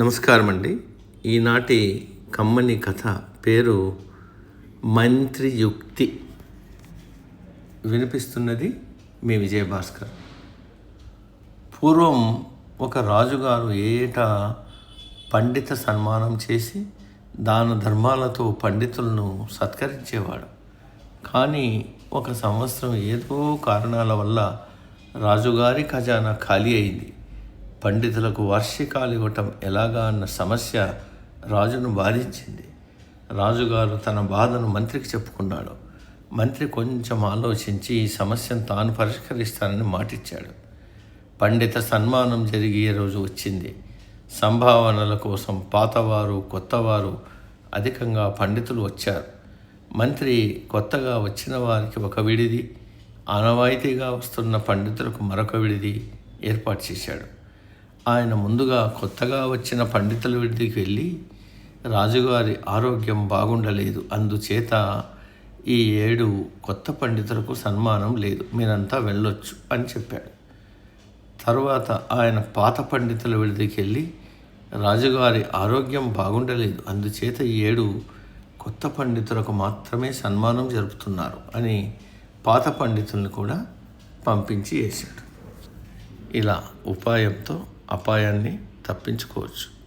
నమస్కారం అండి ఈనాటి కమ్మని కథ పేరు మంత్రియుక్తి. వినిపిస్తున్నది మీ విజయభాస్కర్. పూర్వం ఒక రాజుగారు ఏటా పండిత సన్మానం చేసి దాన ధర్మాలతో పండితులను సత్కరించేవాడు. కానీ ఒక సంవత్సరం ఏదో కారణాల వల్ల రాజుగారి ఖజానా ఖాళీ అయింది. పండితులకు వార్షికాలు ఇవ్వటం ఎలాగా అన్న సమస్య రాజును బాధించింది. రాజుగారు తన బాధను మంత్రికి చెప్పుకున్నాడు. మంత్రి కొంచెం ఆలోచించి ఈ సమస్యను తాను పరిష్కరిస్తానని మాటిచ్చాడు. పండిత సన్మానం జరిగే రోజు వచ్చింది. సంభావనల కోసం పాతవారు కొత్తవారు అధికంగా పండితులు వచ్చారు. మంత్రి కొత్తగా వచ్చిన వారికి ఒక విడిది ఆనవాయితీగా వస్తున్న పండితులకు మరొక విడిది ఏర్పాటు చేశాడు. ఆయన ముందుగా కొత్తగా వచ్చిన పండితుల విడిదికి వెళ్ళి రాజుగారి ఆరోగ్యం బాగుండలేదు. అందుచేత ఈ ఏడు కొత్త పండితులకు సన్మానం లేదు. మీరంతా వెళ్ళొచ్చు అని చెప్పాడు. తర్వాత ఆయన పాత పండితుల విడిదికి వెళ్ళి రాజుగారి ఆరోగ్యం బాగుండలేదు. అందుచేత ఈ ఏడు కొత్త పండితులకు మాత్రమే సన్మానం జరుపుతున్నారు అని పాత పండితుల్ని కూడా పంపించి వేశాడు. ఇలా ఉపాయంతో అపాయాన్ని తప్పించుకోవచ్చు.